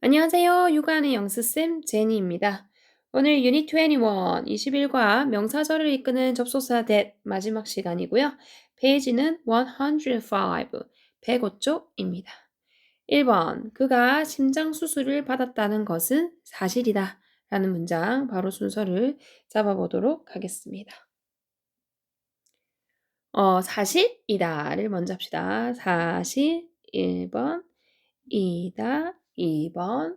안녕하세요. 육아하는 영수쌤 제니입니다. 오늘 유닛 21, 21과 명사절을 이끄는 접속사 that 마지막 시간이고요. 페이지는 105, 105쪽입니다. 1번, 그가 심장 수술을 받았다는 것은 사실이다. 라는 문장 바로 순서를 잡아보도록 하겠습니다. 어, 사실이다를 먼저 합시다. 사실 1번, 이다, 2번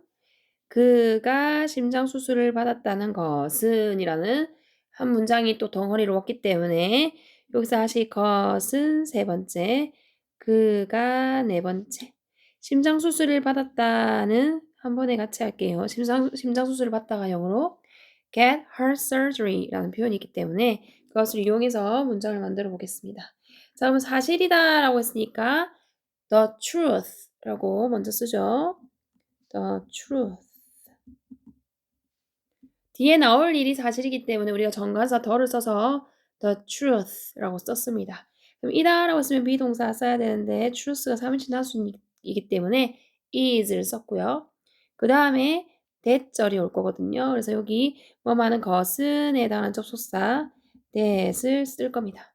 그가 심장 수술을 받았다는 것은 이라는 한 문장이 또 덩어리로 왔기 때문에 여기서 하실 것은 세 번째, 그가 네 번째. 심장 수술을 받았다는 한 번에 같이 할게요. 심장, 심장 수술을 받다가 영어로 get heart surgery라는 표현이 있기 때문에 그것을 이용해서 문장을 만들어 보겠습니다. 자, 그럼 사실이다라고 했으니까 the truth라고 먼저 쓰죠. The truth. 뒤에 나올 일이 사실이기 때문에 우리가 정관사 더를 써서 the truth라고 썼습니다. 그럼 이다라고 쓰면 비동사 써야 되는데 truth가 3인칭 단수이기 때문에 is를 썼고요. 그 다음에 that절이 올 거거든요. 그래서 여기 뭐 많은 것은 해당하는 접속사 that을 쓸 겁니다.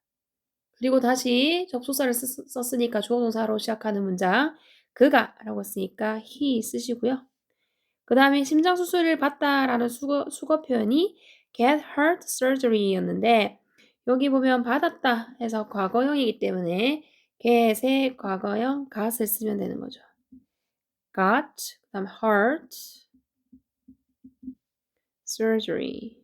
그리고 다시 접속사를 쓰, 썼으니까 주어동사로 시작하는 문장 그가 라고 했으니까 he 쓰시고요. 그 다음에 심장 수술을 받다라는 수거, 수거 표현이 get heart surgery였는데 여기 보면 받았다 해서 과거형이기 때문에 get의 과거형 got을 쓰면 되는 거죠. got, 그 다음 heart, surgery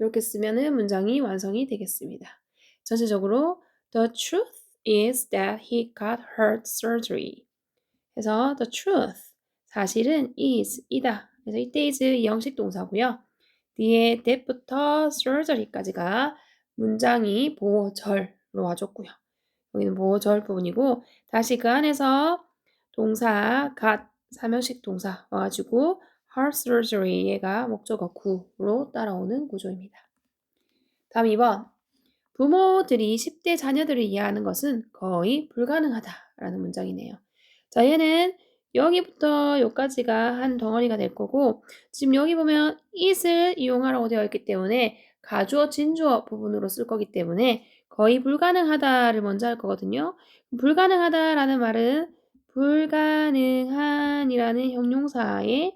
이렇게 쓰면은 문장이 완성이 되겠습니다. 전체적으로 the truth is that he got heart surgery. 그래서 the truth 사실은 is 이다. 그래서 이때 is 영식 동사고요. 뒤에 that부터 surgery까지가 문장이 보절로 와줬고요. 여기는 보절 부분이고 다시 그 안에서 동사 got 사명식 동사 와가지고 heart surgery 얘가 목적어 구로 따라오는 구조입니다. 다음 2번 부모들이 10대 자녀들을 이해하는 것은 거의 불가능하다라는 문장이네요. 자, 얘는 여기부터 여기까지가 한 덩어리가 될 거고 지금 여기 보면 it을 이용하라고 되어 있기 때문에 가주어, 진주어 부분으로 쓸 거기 때문에 거의 불가능하다를 먼저 할 거거든요. 불가능하다라는 말은 불가능한이라는 형용사에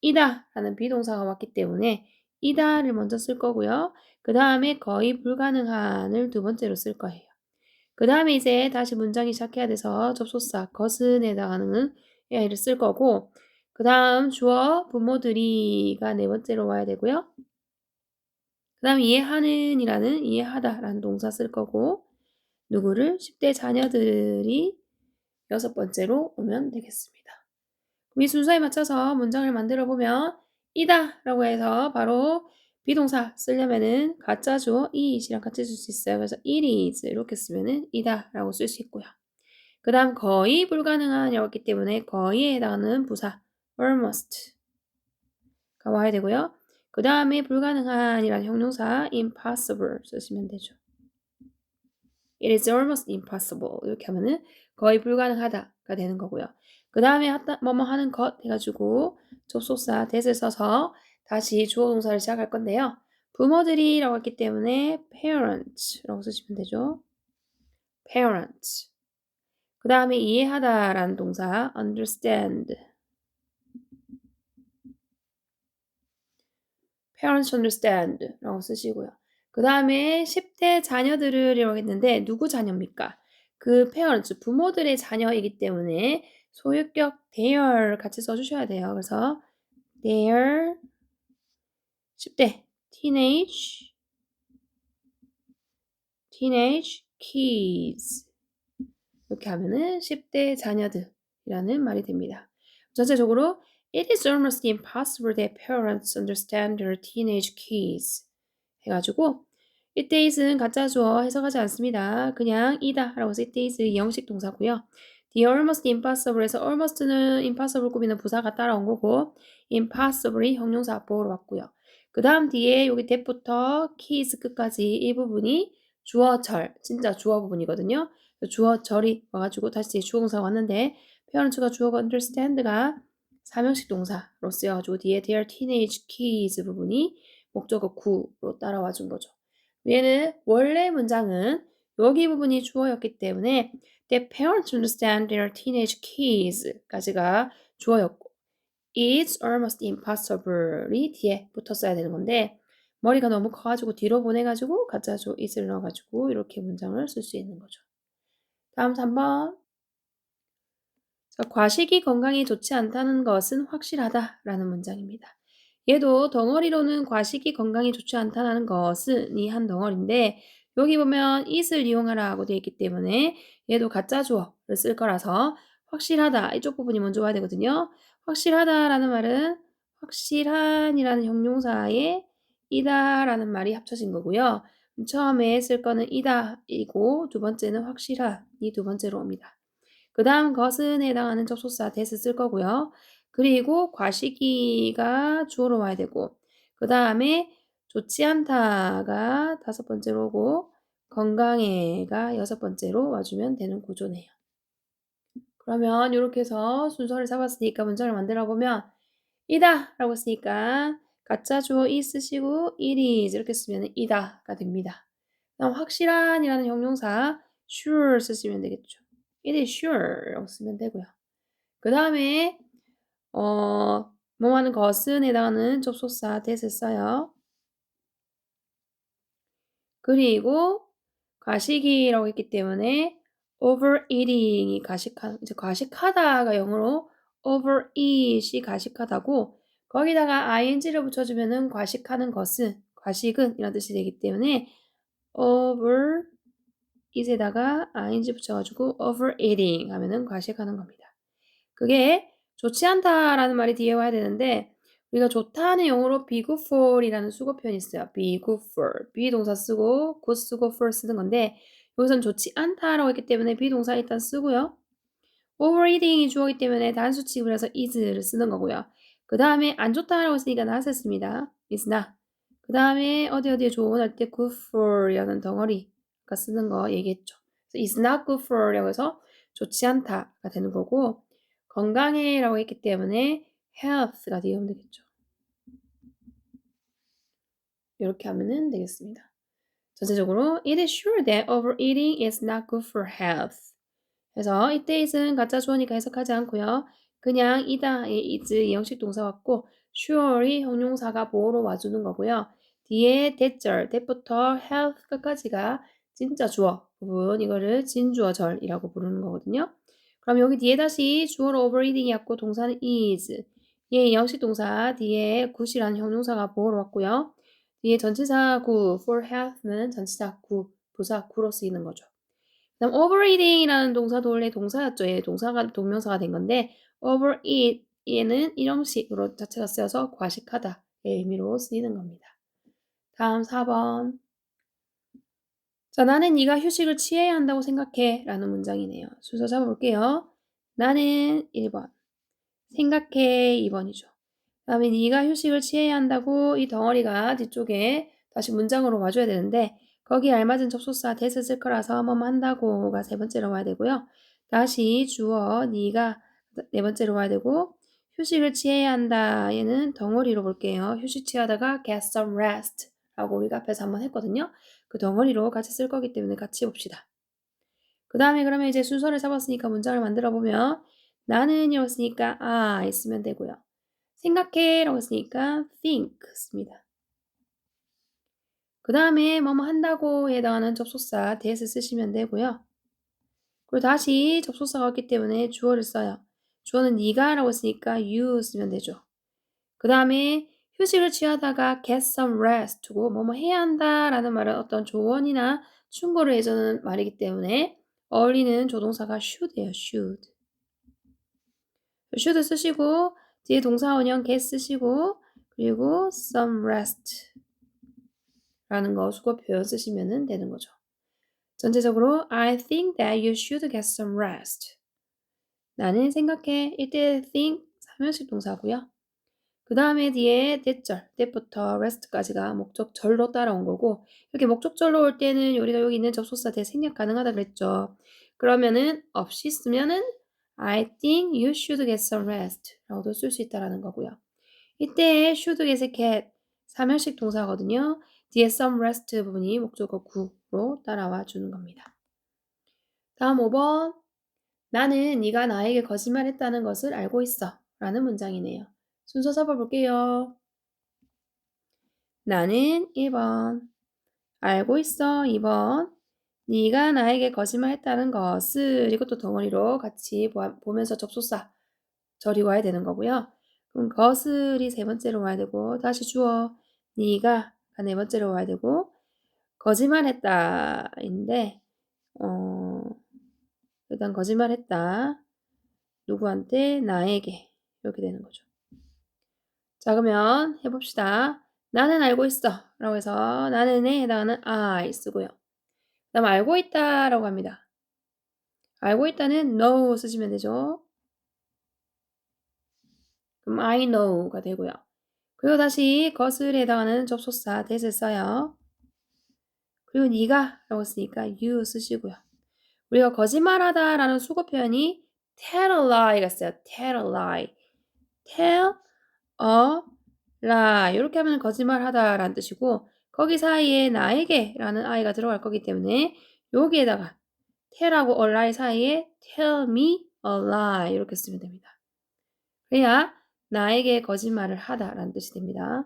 이다라는 비동사가 왔기 때문에 이다를 먼저 쓸 거고요. 그 다음에 거의 불가능한을 두 번째로 쓸 거예요. 그 다음에 이제 다시 문장이 시작해야 돼서 접속사 것은 해당하는 AI를 쓸 거고 그 다음 주어 부모들이가 네 번째로 와야 되고요. 그 다음 이해하는 이라는 이해하다 라는 동사 쓸 거고 누구를 10대 자녀들이 여섯 번째로 오면 되겠습니다. 이 순서에 맞춰서 문장을 만들어 보면 이다 라고 해서 바로 비동사 쓰려면은 가짜 주어 it이랑 같이 쓸 수 있어요. 그래서 it is 이렇게 쓰면은 이다 라고 쓸 수 있고요. 그 다음 거의 불가능한이라고 했기 때문에 거의에 해당하는 부사 almost가 와야 되고요. 그 다음에 불가능한이라는 형용사 impossible 쓰시면 되죠. It is almost impossible 이렇게 하면은 거의 불가능하다가 되는 거고요. 그 다음에 뭐뭐 하는 것 해가지고 접속사 that을 써서 다시 주어 동사를 시작할 건데요. 부모들이라고 했기 때문에 parents라고 쓰시면 되죠. parents. 그 다음에 이해하다라는 동사 understand. parents understand라고 쓰시고요. 그 다음에 10대 자녀들이라고 했는데 누구 자녀입니까? 그 parents, 부모들의 자녀이기 때문에 소유격 their 같이 써주셔야 돼요. 그래서 their 10대 teenage teenage kids 이렇게 하면은 10대 자녀들이라는 말이 됩니다. 전체적으로 It is almost impossible that parents understand their teenage kids 해가지고 it is는 가짜 주어 해석하지 않습니다. 그냥 이다 라고 해서 it is 영식 동사고요. The almost impossible에서 almost는 impossible 꾸미는 부사가 따라온 거고 impossible이 형용사 앞보로 왔고요. 그 다음 뒤에 여기 that부터 keys 끝까지 이 부분이 주어절, 진짜 주어 부분이거든요. 주어절이 와가지고 다시 주어동사가 왔는데 parents가 주어고 understand가 사명식 동사로 쓰여가지고 뒤에 their teenage kids 부분이 목적어 구로 따라와 준 거죠. 얘는 원래 문장은 여기 부분이 주어였기 때문에 the parents understand their teenage kids까지가 주어였고 it's almost impossible이 뒤에 붙었어야 되는 건데 머리가 너무 커가지고 뒤로 보내가지고 가짜죠 it을 넣어가지고 이렇게 문장을 쓸 수 있는 거죠. 다음 3번 자, 과식이 건강에 좋지 않다는 것은 확실하다라는 문장입니다. 얘도 덩어리로는 과식이 건강에 좋지 않다는 것은 이 한 덩어리인데 여기 보면 it을 이용하라고 되어 있기 때문에 얘도 가짜 주어를 쓸 거라서 확실하다 이쪽 부분이 먼저 와야 되거든요. 확실하다라는 말은 확실한이라는 형용사에 이다라는 말이 합쳐진 거고요. 처음에 쓸 거는 이다이고 두 번째는 확실한이 두 번째로 옵니다. 그 다음 것은 해당하는 접속사 대스 쓸 거고요. 그리고 과시기가 주어로 와야 되고 그 다음에 좋지 않다가 다섯 번째로 오고 건강해가 여섯 번째로 와주면 되는 구조네요. 그러면 이렇게 해서 순서를 잡았으니까 문장을 만들어 보면 이다 라고 쓰니까 가짜 주어 이 쓰시고 is 이렇게 쓰면 이다가 됩니다. 그다음 확실한 이라는 형용사 sure 쓰시면 되겠죠. it is sure 라고 쓰면 되고요. 그 다음에 어, 뭐 하는 것은 해당하는 접속사 that을 써요. 그리고 과식이라고 했기 때문에 overeating이 과식하, 이제 과식하다가 영어로 overeat이 과식하다고 거기다가 ing를 붙여주면은 과식하는 것은 과식은 이런 뜻이 되기 때문에 over it에다가 ing 붙여가지고 overeating 하면은 과식하는 겁니다. 그게 좋지 않다라는 말이 뒤에 와야 되는데 우리가 좋다는 영어로 be good for이라는 수거 표현이 있어요. be good for. be 동사 쓰고 good 쓰고 for 쓰는 건데 여기선 좋지 않다라고 했기 때문에 be 동사 일단 쓰고요. overeating이 주어기 때문에 단수칙을 해서 is를 쓰는 거고요. 그 다음에 안 좋다라고 했으니까 not을 씁니다. is not. 그 다음에 어디 어디에 좋은 할때 good for이라는 덩어리가 쓰는 거 얘기했죠. is not good for라고 해서 좋지 않다가 되는 거고 건강해라고 했기 때문에 health가 되면 되겠죠. 이렇게 하면 되겠습니다. 전체적으로 it is sure that overeating is not good for health. 그래서 이때 is은 가짜 주어니까 해석하지 않고요. 그냥 이다의 is 영식 동사 왔고 sure이 형용사가 보호로 와주는 거고요. 뒤에 대절, 대부터 health 끝까지가 진짜 주어 부분 이거를 진주어절이라고 부르는 거거든요. 그럼 여기 뒤에 다시 주어로 overeating이 왔고 동사는 is 얘 영식 동사 뒤에 good이라는 형용사가 보호로 왔고요. 뒤에 전치사 구 for health는 전치사 구 부사 구로 쓰이는 거죠. 그다음 overeating이라는 동사도 원래 동사였죠. 얘 동사가 동명사가 된 건데 overeat 얘는 일형식으로 자체가 쓰여서 과식하다의 의미로 쓰이는 겁니다. 다음 4번. 자, 나는 네가 휴식을 취해야 한다고 생각해 라는 문장이네요. 순서 잡아볼게요. 나는 1번. 생각해 2번이죠. 그 다음에 네가 휴식을 취해야 한다고 이 덩어리가 뒤쪽에 다시 문장으로 와줘야 되는데 거기에 알맞은 접속사 대스 쓸 거라서 뭐뭐 한다고가 세 번째로 와야 되고요. 다시 주어 네가 네 번째로 와야 되고 휴식을 취해야 한다 얘는 덩어리로 볼게요. 휴식 취하다가 get some rest 라고 우리가 앞에서 한번 했거든요. 그 덩어리로 같이 쓸 거기 때문에 같이 봅시다. 그 다음에 그러면 이제 순서를 잡았으니까 문장을 만들어 보면 나는 이었으니까 I 쓰면 되고요. 생각해 라고 했으니까 think 씁니다. 그 다음에 뭐뭐 한다고 해당하는 접속사 that을 쓰시면 되고요. 그리고 다시 접속사가 왔기 때문에 주어를 써요. 주어는 네가 라고 했으니까 you 쓰면 되죠. 그 다음에 휴식을 취하다가 get some rest고 뭐뭐 해야 한다 라는 말은 어떤 조언이나 충고를 해주는 말이기 때문에 어울리는 조동사가 should예요. should. Should 쓰시고 뒤에 동사 원형 get 쓰시고 그리고 some rest 라는 거 수거 표현 쓰시면 되는 거죠. 전체적으로 I think that you should get some rest. 나는 생각해. 이때 think 사면식 동사고요. 그 다음에 뒤에 때절, 때부터 rest까지가 목적절로 따라온 거고 이렇게 목적절로 올 때는 우리가 여기 있는 접속사 대 생략 가능하다 그랬죠. 그러면은 없이 쓰면은 I think you should get some rest 라고도 쓸 수 있다라는 거고요. 이때 should get의 get 사면식 동사거든요. 뒤에 some rest 부분이 목적어 구로 따라와 주는 겁니다. 다음 5번 나는 네가 나에게 거짓말했다는 것을 알고 있어 라는 문장이네요. 순서 잡아볼게요. 나는 1번 알고 있어 2번 네가 나에게 거짓말했다는 것을 이것도 덩어리로 같이 보면서 접속사 절이 와야 되는 거고요. 그럼 것을이 세 번째로 와야 되고 다시 주어 네가 네 번째로 와야 되고 거짓말했다인데 어 일단 거짓말했다 누구한테 나에게 이렇게 되는 거죠. 자 그러면 해봅시다. 나는 알고 있어 라고 해서 나는에 해당하는 I 쓰고요. 그 다음 알고 있다 라고 합니다. 알고 있다는 know 쓰시면 되죠. 그럼 I know가 되고요. 그리고 다시 것을 해당하는 접속사 that을 써요. 그리고 네가 라고 쓰니까 you 쓰시고요. 우리가 거짓말하다 라는 수거 표현이 tell a lie가 있어요. tell a lie. tell a lie. 이렇게 하면 거짓말하다 라는 뜻이고 거기 사이에 나에게 라는 i가 들어갈 거기 때문에 여기에다가 tell하고 a lie 사이에 tell me a lie 이렇게 쓰면 됩니다. 그래야 나에게 거짓말을 하다 라는 뜻이 됩니다.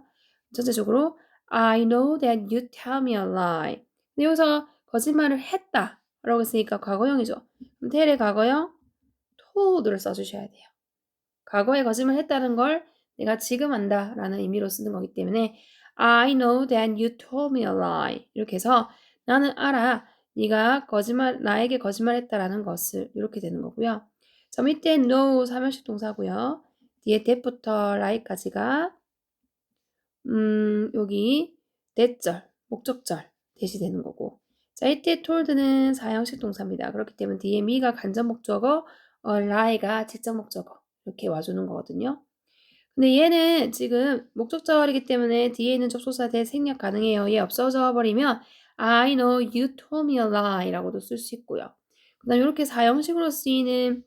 전체적으로 I know that you tell me a lie. 근데 여기서 거짓말을 했다 라고 했으니까 과거형이죠. 그럼 tell의 과거형 told를 써주셔야 돼요. 과거에 거짓말 했다는 걸 내가 지금 안다 라는 의미로 쓰는 거기 때문에 I know that you told me a lie. 이렇게 해서 나는 알아. 네가 거짓말 나에게 거짓말했다라는 것을 이렇게 되는 거고요. 저 밑에 know 사면식 동사고요. 뒤에 that부터 like까지가 음, 여기 대절, 목적절 대시 되는 거고 자, 이때 told는 사형식 동사입니다. 그렇기 때문에 뒤에 me가 간접 목적어, 어, lie가 직접 목적어 이렇게 와주는 거거든요. 근데 얘는 지금 목적절이기 때문에 뒤에 있는 접속사 대 생략 가능해요. 얘 없어져 버리면 I know you told me a lie 라고도 쓸 수 있고요. 그 다음 이렇게 사형식으로 쓰이는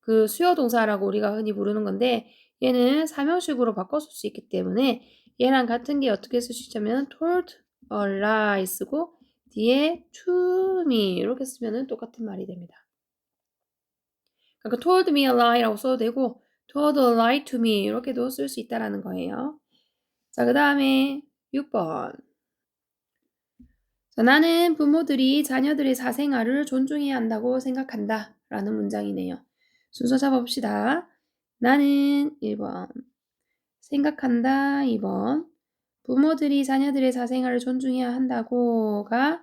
그 수요 동사라고 우리가 흔히 부르는 건데 얘는 사명식으로 바꿔 쓸 수 있기 때문에 얘랑 같은 게 어떻게 쓸 수 있냐면 told a lie 쓰고 뒤에 to me 이렇게 쓰면 똑같은 말이 됩니다. 그러니까 told me a lie라고 써도 되고 told a lie to me 이렇게도 쓸 수 있다라는 거예요. 자, 그 다음에 6번. 자, 나는 부모들이 자녀들의 사생활을 존중해야 한다고 생각한다. 라는 문장이네요. 순서 잡아봅시다. 나는 1번. 생각한다. 2번. 부모들이 자녀들의 사생활을 존중해야 한다고가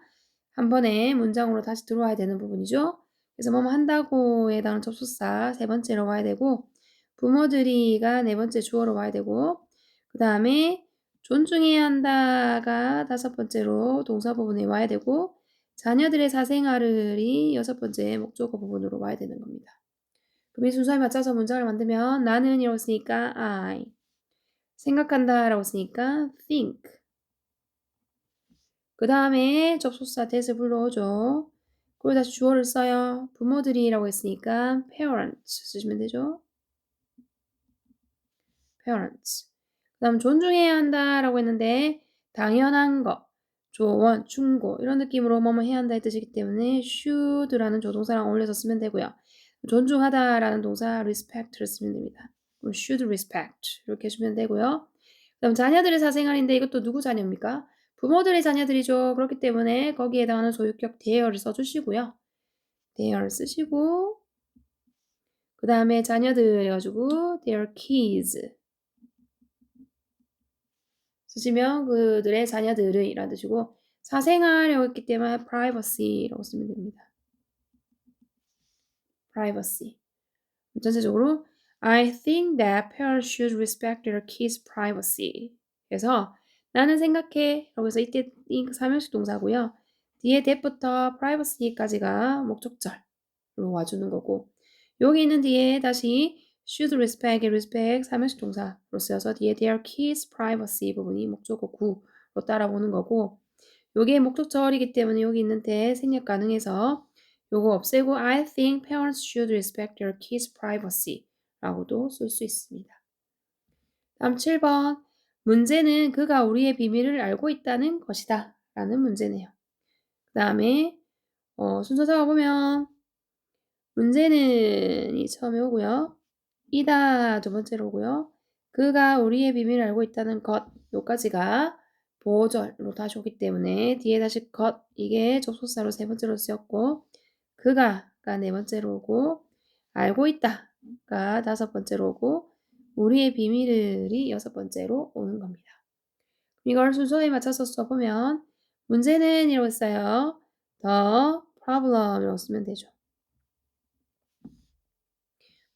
한 번에 문장으로 다시 들어와야 되는 부분이죠. 그래서 뭐뭐 한다고에 해당하는 접속사 세 번째로 와야 되고 부모들이가 네 번째 주어로 와야 되고 그 다음에 존중해야 한다가 다섯 번째로 동사 부분에 와야 되고 자녀들의 사생활이 여섯 번째 목적어 부분으로 와야 되는 겁니다. 그럼 이 순서에 맞춰서 문장을 만들면 나는 이라고 쓰니까 I 생각한다 라고 쓰니까 think 그 다음에 접속사 that을 불러오죠. 그리고 다시 주어를 써요. 부모들이라고 했으니까 parents 쓰시면 되죠. Parents. 그 다음 존중해야 한다라고 했는데 당연한 거, 조원, 충고 이런 느낌으로 뭐뭐 해야 한다 의 뜻이기 때문에 should라는 조동사랑 어울려서 쓰면 되고요. 존중하다라는 동사 respect를 쓰면 됩니다. 그럼 should respect 이렇게 해주면 되고요. 그 다음 자녀들의 사생활인데 이것도 누구 자녀입니까? 부모들의 자녀들이죠. 그렇기 때문에 거기에 해당하는 소유격 their를 써주시고요. their를 쓰시고 그 다음에 자녀들 해가지고 their kids 쓰시면 그들의 자녀들을 이라는 뜻이고 사생활이라고 했기 때문에 privacy라고 쓰면 됩니다. privacy. 전체적으로 I think that parents should respect their kids' privacy. 그래서 나는 생각해. 해서 이때 이 사명식 동사고요. 뒤에 that부터 privacy까지가 목적절로 와주는 거고 여기 있는 뒤에 다시 should respect, respect 사명식 동사로 쓰여서 뒤에 their kids privacy 부분이 목적어 구로 따라오는 거고 요게 목적절이기 때문에 여기 있는 때 생략 가능해서 요거 없애고 I think parents should respect their kids' privacy 라고도 쓸 수 있습니다. 다음 7번. 문제는 그가 우리의 비밀을 알고 있다는 것이다. 라는 문제네요. 그 다음에 어, 순서 적어보면 문제는 이 처음에 오고요. 이다 두 번째로 오고요. 그가 우리의 비밀을 알고 있다는 것 요까지가 보절로 다시 오기 때문에 뒤에 다시 것 이게 접속사로 세 번째로 쓰였고 그가가 네 번째로 오고 알고 있다가 다섯 번째로 오고 우리의 비밀을이 여섯 번째로 오는 겁니다. 이걸 순서에 맞춰서 써보면 문제는 이라고 했어요. the problem이라고 쓰면 되죠.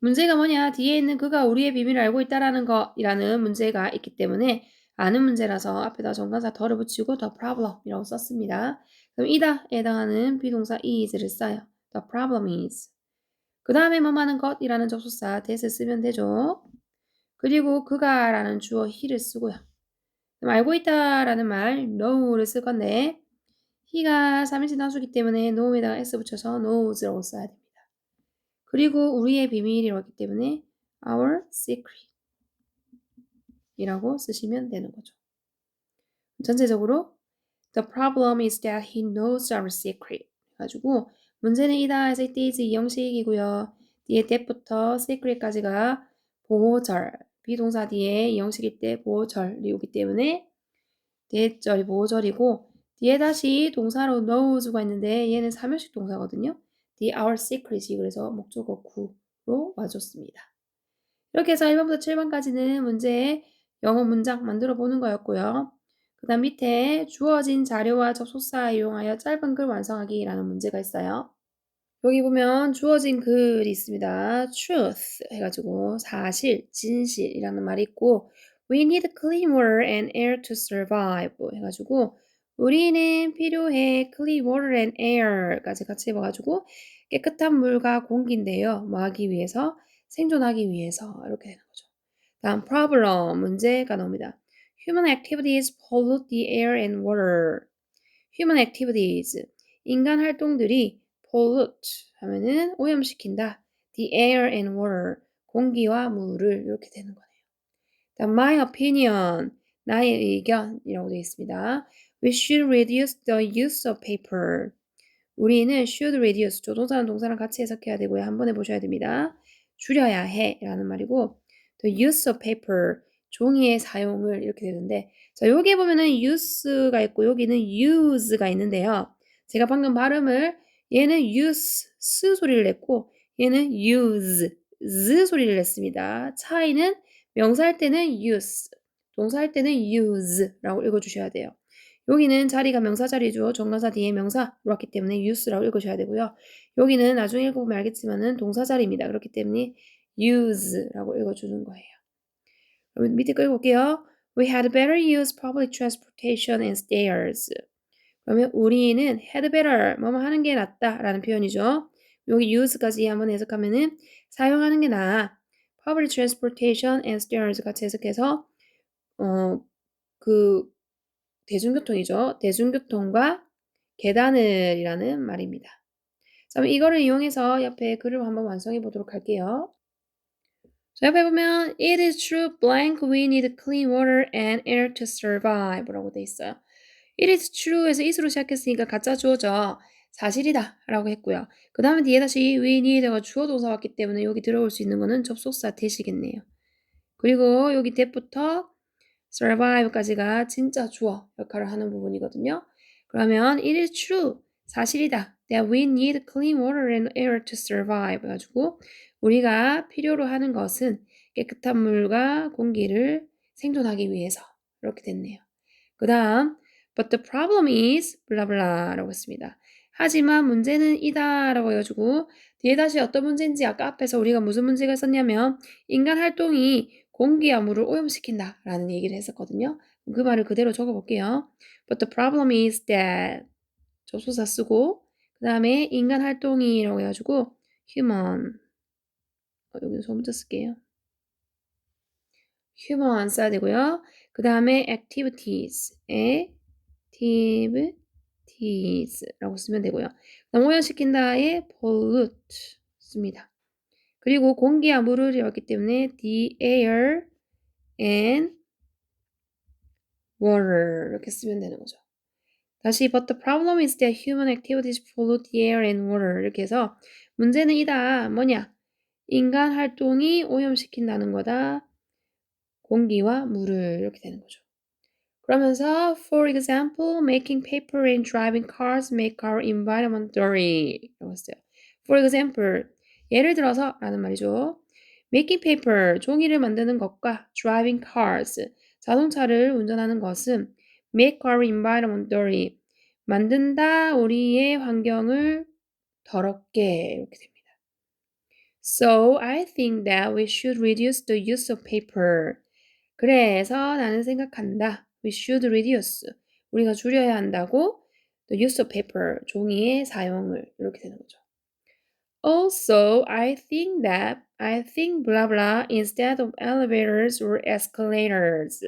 문제가 뭐냐? 뒤에 있는 그가 우리의 비밀을 알고 있다라는 것이라는 문제가 있기 때문에 아는 문제라서 앞에다 정관사 더를 붙이고 the problem이라고 썼습니다. 그럼 이다에 해당하는 비동사 is를 써요. The problem is. 그 다음에 뭐하는 것이라는 접속사 that을 쓰면 되죠. 그리고 그가라는 주어 he를 쓰고요. 그럼 알고 있다라는 말 know를 쓸 건데 he가 3인칭 단수기 때문에 know에다가 s 붙여서 knows라고 써야 됩니다. 그리고 우리의 비밀이라기 때문에 our secret 이라고 쓰시면 되는 거죠. 전체적으로 the problem is that he knows our secret 가지고 문제는 이다 해서 it is 이 형식이고요. 뒤에 that부터 secret까지가 보호절 비동사 뒤에 이 형식일 때 보호절이 오기 때문에 that절이 보호절이고 뒤에 다시 동사로 knows가 있는데 얘는 3형식 동사거든요. The our secret이 그래서 목적어 구로 와줬습니다. 이렇게 해서 1번부터 7번까지는 문제의 영어 문장 만들어 보는 거였고요. 그 다음 밑에 주어진 자료와 접속사 이용하여 짧은 글 완성하기라는 문제가 있어요. 여기 보면 주어진 글이 있습니다. truth 해가지고 사실, 진실이라는 말이 있고 we need clean water and air to survive 해가지고 우리는 필요해 clean water and air까지 같이 해봐가지고 깨끗한 물과 공기인데요. 뭐 하기 위해서? 생존하기 위해서 이렇게 되는 거죠. 다음 problem 문제가 나옵니다. Human activities pollute the air and water. Human activities 인간 활동들이 pollute 하면은 오염시킨다. The air and water 공기와 물을 이렇게 되는 거네요. 다음 my opinion 나의 의견이라고 되어 있습니다. We should reduce the use of paper. 우리는 should reduce 조동사랑 동사랑 같이 해석해야 되고요. 한번 해보셔야 됩니다. 줄여야 해 라는 말이고 the use of paper 종이의 사용을 이렇게 되는데 자 여기 보면은 use가 있고 여기는 use가 있는데요. 제가 방금 발음을 얘는 use 스 소리를 냈고 얘는 use z 소리를 냈습니다. 차이는 명사 할 때는 use 동사 할 때는 use라고 읽어주셔야 돼요. 여기는 자리가 명사 자리죠. 정관사 뒤에 명사로 왔기 때문에 use라고 읽으셔야 되고요. 여기는 나중에 읽어보면 알겠지만은 동사 자리입니다. 그렇기 때문에 use라고 읽어주는 거예요. 그럼 밑에 거 읽어볼게요. We had better use public transportation and stairs. 그러면 우리는 had better 뭐뭐 하는 게 낫다라는 표현이죠. 여기 use까지 한번 해석하면은 사용하는 게 나아. public transportation and stairs 같이 해석해서 어그 대중교통이죠. 대중교통과 계단을이라는 말입니다. 그럼 이거를 이용해서 옆에 글을 한번 완성해 보도록 할게요. 자, 옆에 보면 It is true blank we need clean water and air to survive 라고 돼 있어요. It is true에서 it으로 시작했으니까 가짜 주어죠. 사실이다 라고 했고요. 그 다음에 뒤에 다시 we need가 주어 동사 왔기 때문에 여기 들어올 수 있는 거는 접속사 대시겠네요. 그리고 여기 대부터 survive까지가 진짜 주어 역할을 하는 부분이거든요. 그러면 it is true 사실이다 that we need clean water and air to survive 가지고 우리가 필요로 하는 것은 깨끗한 물과 공기를 생존하기 위해서 이렇게 됐네요. 그 다음 but the problem is 블라블라라고 했습니다. 하지만 문제는 이다 라고 해가지고 뒤에 다시 어떤 문제인지 아까 앞에서 우리가 무슨 문제가 있었냐면 인간 활동이 물을 오염시킨다 라는 얘기를 했었거든요. 그 말을 그대로 적어볼게요. But the problem is that 접수사 쓰고 그 다음에 인간 활동이라고 해가지고 human 어, 여기서 소문자 쓸게요. human 써야 되고요. 그 다음에 activities activities facilities 라고 쓰면 되고요. 오염시킨다에 pollute 씁니다. 그리고 공기와 물을 이었기 때문에 the air and water 이렇게 쓰면 되는 거죠. 다시 but the problem is that human activities pollute the air and water 이렇게 해서 문제는 이다 뭐냐 인간 활동이 오염시킨다는 거다 공기와 물을 이렇게 되는 거죠. 그러면서 for example making paper and driving cars make our environment dirty 라고 했어요. for example 예를 들어서 라는 말이죠. making paper 종이를 만드는 것과 driving cars 자동차를 운전하는 것은 make our environment dirty 만든다 우리의 환경을 더럽게 이렇게 됩니다. So I think that we should reduce the use of paper. 그래서 나는 생각한다. We should reduce. 우리가 줄여야 한다고 the use of paper. 종이의 사용을 이렇게 되는 거죠. Also, I think that I think blah blah instead of elevators or escalators.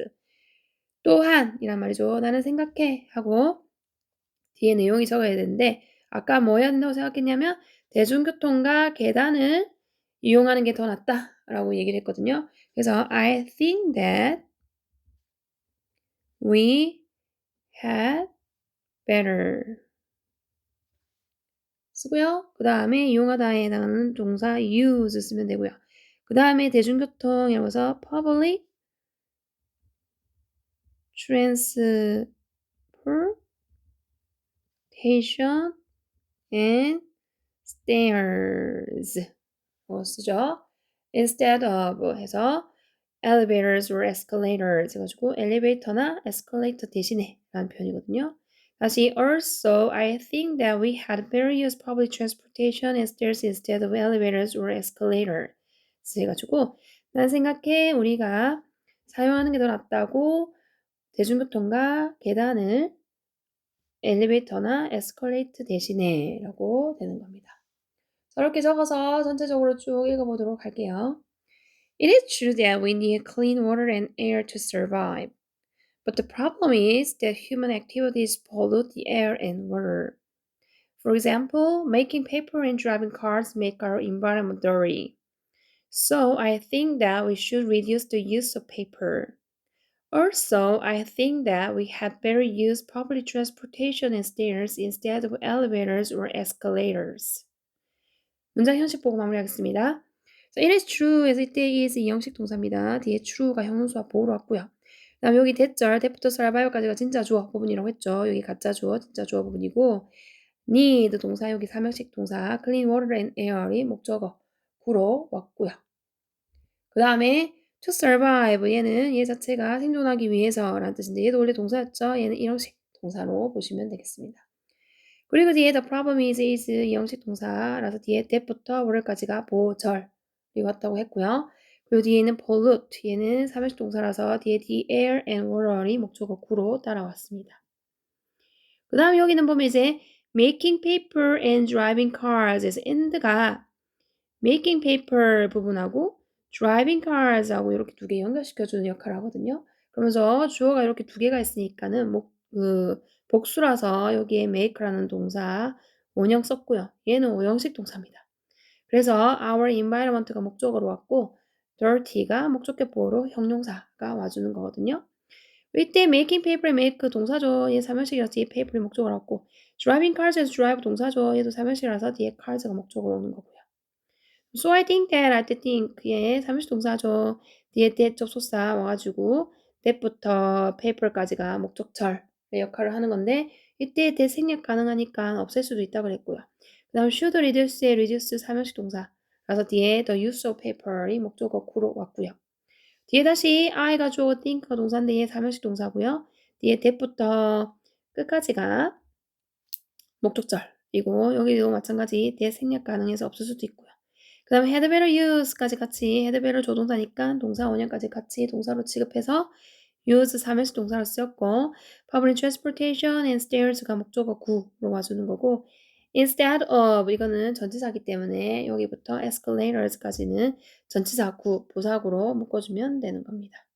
또한 이란 말이죠. 나는 생각해 하고 뒤에 내용이 적어야 되는데 아까 뭐 해야 된다고 생각했냐면 대중교통과 계단을 이용하는 게 더 낫다 라고 얘기를 했거든요. 그래서 I think that we had better 쓰고요. 그 다음에 이용하다에 해당하는 동사 use 쓰면 되고요. 그 다음에 대중교통이라고 해서 public transportation and stairs 뭐 쓰죠? instead of 해서 elevators or escalators 해가지고 엘리베이터나 에스컬레이터 대신에 라는 표현이거든요. 다시 also I think that we had better use public transportation and stairs instead of elevators or escalators 해가지고 난 생각해 우리가 사용하는 게 더 낫다고 대중교통과 계단을 엘리베이터나 에스컬레이터 대신에 라고 되는 겁니다. 저렇게 적어서 전체적으로 쭉 읽어보도록 할게요. It is true that we need clean water and air to survive. But the problem is that human activities pollute the air and water. For example, making paper and driving cars make our environment dirty. So I think that we should reduce the use of paper. Also, I think that we had better use public transportation and stairs instead of elevators or escalators. 문장 현식 보고 마무리하겠습니다. So it is true 에서 이때 is 이 형식 동사입니다. 뒤에 true가 형용수와 보호로 왔고요. 그 다음 여기 대절, 대부터 survive까지가 진짜 주어 부분이라고 했죠. 여기 가짜 주어, 진짜 주어 부분이고 need 동사 여기 삼형식 동사 clean water and air이 목적어 구로 왔고요. 그 다음에 to survive 얘는 얘 자체가 생존하기 위해서라는 뜻인데 얘도 원래 동사였죠. 얘는 이 형식 동사로 보시면 되겠습니다. 그리고 뒤에 the problem is is 이 형식 동사라서 뒤에 that부터 where까지가 보절이 왔다고 했고요. 그리고 뒤에는 pollute 얘는 삼형식 동사라서 뒤에 the air and water이 목적어 구로 따라왔습니다. 그 다음 여기는 보면 이제 making paper and driving cars에서 and가 making paper 부분하고 driving cars하고 이렇게 두 개 연결시켜주는 역할을 하거든요. 그러면서 주어가 이렇게 두 개가 있으니까는 목, 그 복수라서 여기에 make라는 동사 원형 썼고요. 얘는 오형식 동사입니다. 그래서 our environment가 목적어로 왔고 dirty가 목적격 보호로 형용사가 와주는 거거든요. 이때 making paper make 동사죠. 얘 삼형식이라서 뒤에 paper이 목적어로 왔고 driving cars에서 drive 동사죠. 얘도 삼형식이라서 뒤에 cars가 목적어로 오는 거고요. So I think that 할때 think 얘 삼형식 동사죠. 뒤에 that 접속사 와가지고 that부터 paper까지가 목적절 역할을 하는 건데 이때 대 생략 가능하니까 없앨 수도 있다 그랬고요. 그 다음 should reduce의 reduce 삼형식 동사 그래서 뒤에 the use of paper이 목적어 구로 왔고요. 뒤에 다시 I가 주어 think가 동사인데 얘 삼형식 동사고요. 뒤에 that부터 끝까지가 목적절이고 여기도 마찬가지 대 생략 가능해서 없을 수도 있고요. 그 다음에 had better use까지 같이 had better 조동사니까 동사 원형까지 같이 동사로 취급해서 use 삼형식 동사로 쓰였고 public transportation and stairs가 목적어 구로 와주는 거고 instead of 이거는 전치사기 때문에 여기부터 escalators까지는 전치사 구, 부사구로 묶어주면 되는 겁니다.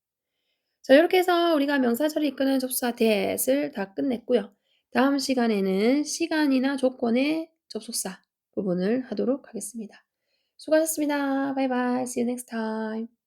자 이렇게 해서 우리가 명사절을 이끄는 접수사 that을 다 끝냈고요. 다음 시간에는 시간이나 조건의 접속사 부분을 하도록 하겠습니다. 수고하셨습니다. 바이바이. See you next time.